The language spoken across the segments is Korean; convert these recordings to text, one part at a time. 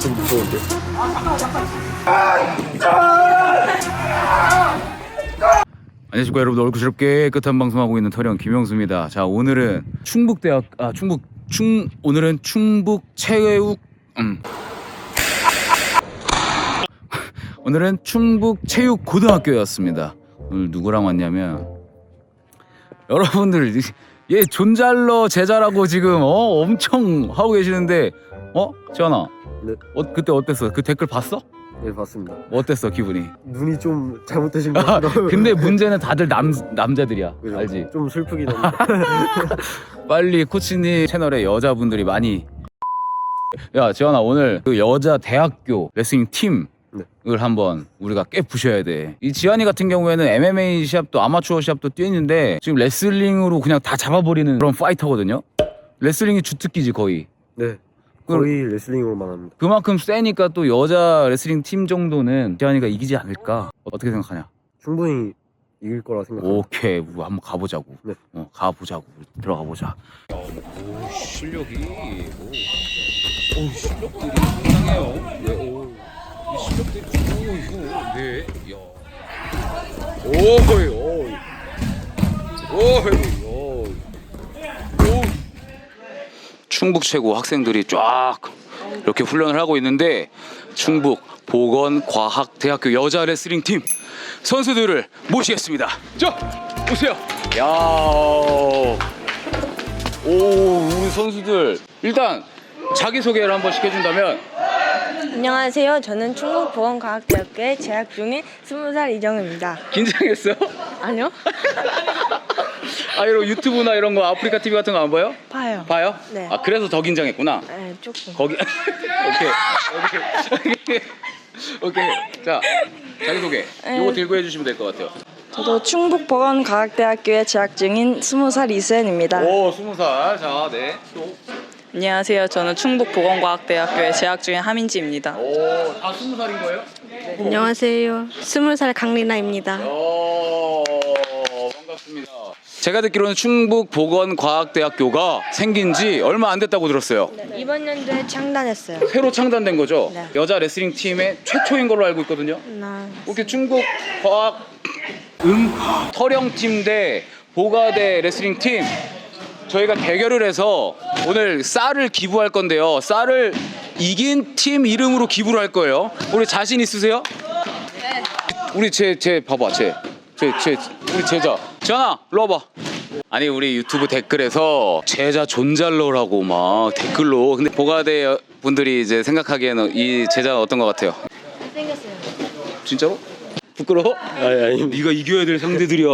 좀 무서운데. 안녕하십니까 여러분 얼굴스럽게 깨끗한 방송하고 있는 터령 김영수입니다. 자 오늘은 충북대학 아 충북 충 오늘은 충북 체육 음 오늘은 충북 체육 고등학교였습니다. 오늘 누구랑 왔냐면 여러분들 얘 존잘러 제자라고 지금 어 엄청 하고 계시는데 어 지현아 네. 어 그때 어땠어? 그 댓글 봤어? 네 봤습니다. 어땠어 기분이? 눈이 좀 잘못되신 것 아, 하고. 근데 문제는 다들 남 남자들이야? 알지? 좀 슬프긴 합니다. 빨리 코치님 채널에 여자분들이 많이 야 지현아 오늘 그 여자 대학교 레슬링 팀 을 네. 한번 우리가 깨 부셔야 돼 이 지한이 같은 경우에는 MMA 시합도 아마추어 시합도 뛰는데 지금 레슬링으로 그냥 다 잡아버리는 그런 파이터거든요. 레슬링이 주특기지 거의. 네. 그럼- 거의 레슬링으로만 합니다. 그만큼 세니까 또 여자 레슬링 팀 정도는 지한이가 이기지 않을까. 어떻게 생각하냐? 충분히 이길 거라 생각합니다. 오케이. 우리 한번 가보자고. 네. 어, 가보자고. 들어가 보자. 오 실력이. 오, 오 실력들이 상당해요 네, 오, 이 실력들이 오 이거 네 야. 오이 오이 오이 오이 오 충북 최고 학생들이 쫙 이렇게 훈련을 하고 있는데 충북 보건과학대학교 여자 레슬링 팀 선수들을 모시겠습니다. 자, 오세요. 야, 오, 우리 선수들 일단 자기 소개를 한번 시켜준다면 안녕하세요. 저는 충북보건과학대학교에 재학 중인 20살 이정입니다. 긴장했어? 아니요? 아, 이런 유튜브나 이런 거 아프리카 TV 같은 거 안 봐요? 봐요. 봐요? 네. 아, 그래서 더 긴장했구나. 네, 조금. 거기 오케이 오케이 오케이 자 자기 소개 요거 들고 해주시면 될 것 같아요. 저도 충북보건과학대학교에 재학 중인 20살 이수연입니다. 오 스무 살. 자 네. 또. 안녕하세요. 저는 충북보건과학대학교에 재학 중인 하민지입니다. 오 다 스무 살인 거예요? 안녕하세요. 스물 살 강리나입니다. 오 반갑습니다. 제가 듣기로는 충북 보건과학대학교가 생긴 지 얼마 안 됐다고 들었어요. 이번 연도에 창단했어요. 새로 창단된 거죠? 네. 여자 레슬링 팀의 최초인 걸로 알고 있거든요. 나 이렇게 충북 과학 음 터령 팀 대 보가대 레슬링 팀 저희가 대결을 해서 오늘 쌀을 기부할 건데요. 쌀을 이긴 팀 이름으로 기부를 할 거예요. 우리 자신 있으세요? 우리 제 제 봐봐 제 제 제 우리 제자 지현아 일로 와봐. 아니 우리 유튜브 댓글에서 제자 존잘러라고 막 댓글로 근데 보가대 분들이 이제 생각하기에는 이 제자는 어떤 것 같아요? 생겼어요. 진짜로? 부끄러워? 아니 아니. 네가 이겨야 될 상대들이야.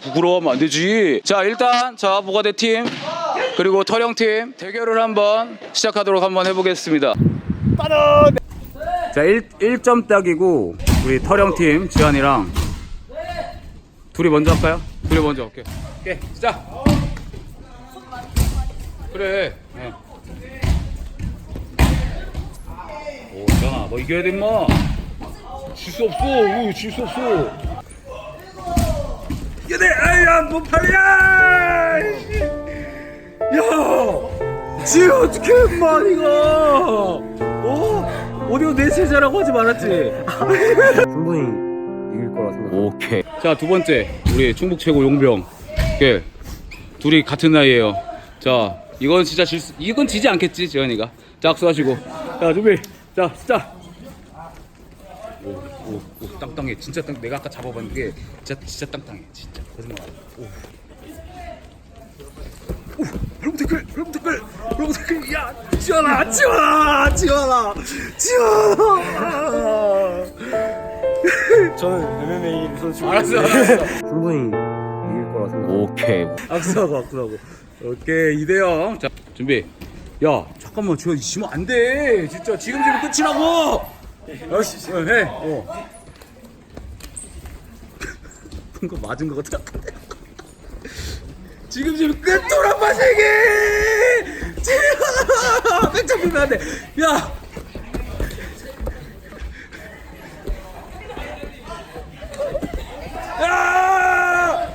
부끄러워하면 안 되지. 자 일단 자 보가대 팀 그리고 터령 팀 대결을 한번 시작하도록 한번 해보겠습니다. 자 1, 1점 딱이고 우리 터령 팀 지한이랑 둘이 먼저 할까요? 둘이 먼저 오케이. 오케이 시작. 그래. 네. 오 지한아 너 이겨야 돼 임마. 질수 없어. 오, 질수 없어. 야, 내 아야 뭐 팔이야. 야, 지 어떻게 이거? 어? 어디가 내 제자라고 하지 말았지. 충분히 이길 거라 생각합니다. 오케이. 자, 두 번째. 우리 충북 최고 용병. 오케이. 둘이 같은 나이에요. 자, 이건 진짜 질 수, 이건 지지 않겠지, 지현이가. 자, 악수하시고. 자, 준비. 자, 시작. 오, 오, 오, 땅땅해. 진짜 땅, 내가 아까 잡아봤는데, 진짜, 진짜 땅땅해. 진짜. 거짓말 안 해. 오. 오, 댓글, 여러분 댓글, 여러분 댓글, 야, 지현아, 지현아, 지현아, 지현아. 저는 MMA 선수. 알았어, 알았어. 충분히 이길 거라 생각합니다. 오케이. 악수하고 악수하고. 오케이 이대영 자 준비 야 잠깐만 저 지면 안돼 진짜 지금 지금 끝이라고 어, 해 어. 거 맞은 거 같아 지금 지금 끝 돌아봐 세게 지금! 백 잡히면 안돼 야! 야!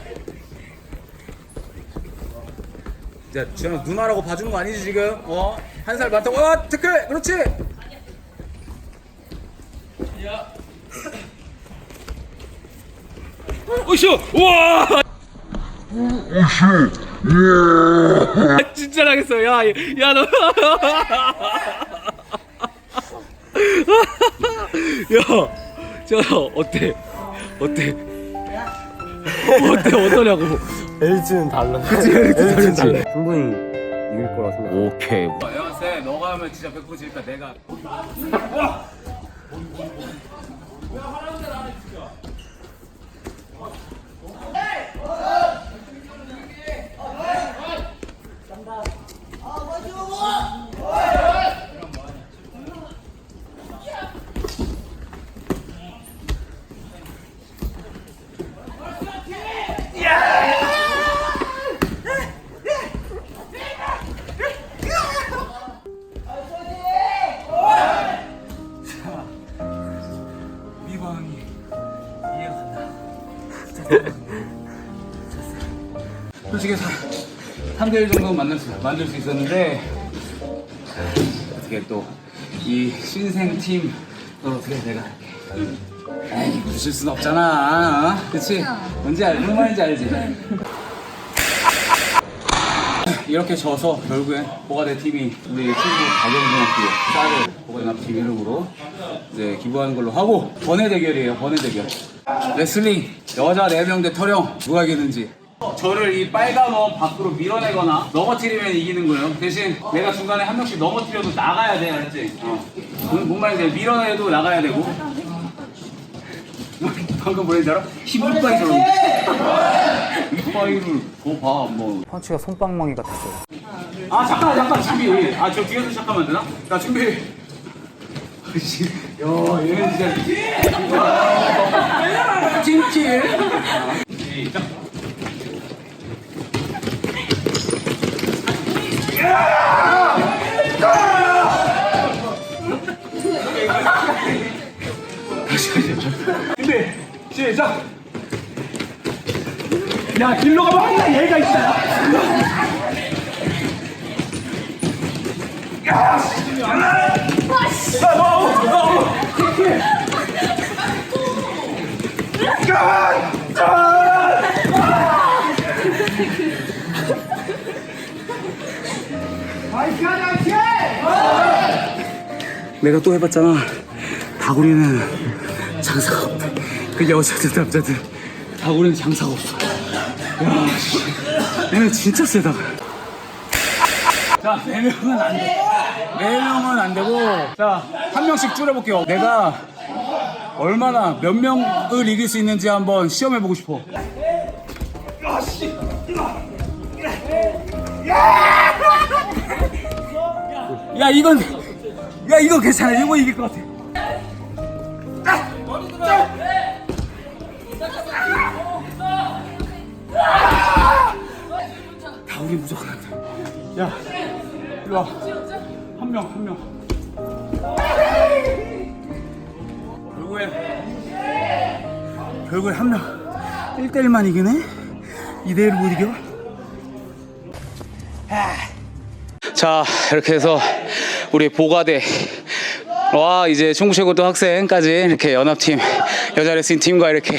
지현아 누나라고 봐주는 거 아니지 지금? 어? 한 살 많다고? 어 태클! 그렇지! 오쇼 우와 진짜 나겠어 야 야 너 야 저 어때 어때 어때 어떠냐고 엘리트는 달라. 그치, 엘리트는 달라. 충분히 이길 거라 생각. 오케이. 영세 너가 하면 진짜 100% 질까 내가. 미 솔직히 3 대1 정도 만들 수, 만들 수 있었는데 어떻게 또 이 신생 팀또 어떻게 내가 에이 부실 순 없잖아 어? 그치? 뭔지 알, 무슨 말인지 알지? 이렇게 져서 결국엔 보가대 팀이 우리 친구 가정중학교 쌀을 보가대 팀 이름으로 이제 기부하는 걸로 하고 번외 대결이에요 번외 대결 레슬링 여자 4명 대 터령 누가 이기는지 저를 이 빨간 원 밖으로 밀어내거나 넘어뜨리면 이기는 거예요. 대신 내가 중간에 한 명씩 넘어뜨려도 나가야 돼 알았지? 어. 뭔, 뭔 말인지 밀어내도 나가야 되고. 방금 뭐랬지 알아? 힘빨이 저러는데. 이빨을 더봐 뭐. 펀치가 손방망이 같았어요. 아 잠깐 잠깐 준비. 아 저 뒤에서 시작하면 안 되나? 나 준비. 아이씨, 야 얘는 진짜. 찜킬. 시작 시작. 야 길로 가면 항상 얘가 있다. 내가 또 해봤잖아. 다구리는 장사가 없다 그 여자들 남자들 다구리는 장사가 없어 야 씨. 얘는 진짜 세다 자, 네 명은 안 돼. 네 명은 안 되고, 자, 한 명씩 줄여볼게요. 내가 얼마나 몇 명을 이길 수 있는지 한번 시험해보고 싶어. 야, 이건, 야, 이거 괜찮아. 이거 이길 것 같아. 우리 무조건 안 돼. 야, 일로 와. 한 명, 한 명. 결국엔, 결국엔 한 명. 1대1만 이기네? 2대1을 못 이겨? 자, 이렇게 해서 우리 보가대 와 이제 충북 최고도 학생까지 이렇게 연합팀 여자 레슬링 팀과 이렇게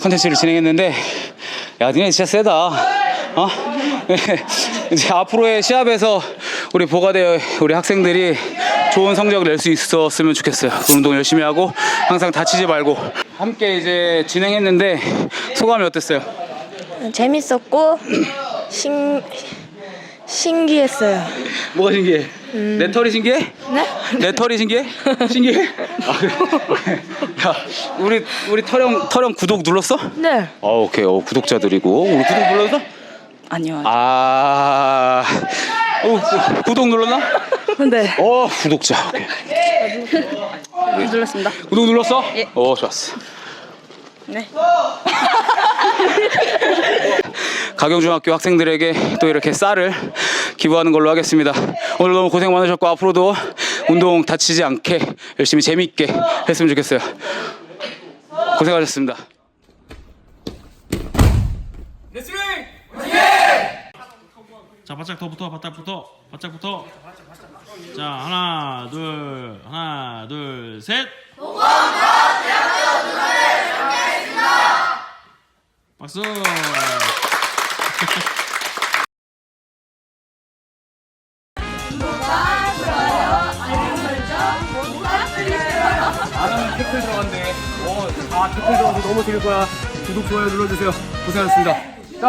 컨텐츠를 진행했는데 야 니네 진짜 세다 어 이제 앞으로의 시합에서 우리 보가대 우리 학생들이 좋은 성적을 낼 수 있었으면 좋겠어요 그 운동 열심히 하고 항상 다치지 말고 함께 이제 진행했는데 소감이 어땠어요 재밌었고 신 신기했어요. 뭐가 신기해 내 털이 신기해 네? 내 털이 신기해? 신기해? 아, 그래? 야, 우리 우리 터령 터령 구독 눌렀어? 네. 아, 오케이. 어, 구독자들이고 우리 구독 눌렀어? 아니요. 아, 어, 구- 구독 눌렀나? 네. 어, 구독자. 오케이. 눌렀습니다. 구독 눌렀어? 예. 어, 좋았어. 네. 가경중학교 학생들에게 또 이렇게 쌀을 기부하는 걸로 하겠습니다. 오늘 너무 고생 많으셨고 앞으로도 운동 다치지 않게 열심히 재밌게 했으면 좋겠어요. 고생하셨습니다. 레슬링! 자 바짝 더 붙어 바짝 붙어 바짝 붙어 자 하나 둘 하나 둘셋 박수 나는 태클 들어간대. 어, 아 태클 들어가서 넘어질 거야. 구독 좋아요 눌러주세요. 고생하셨습니다.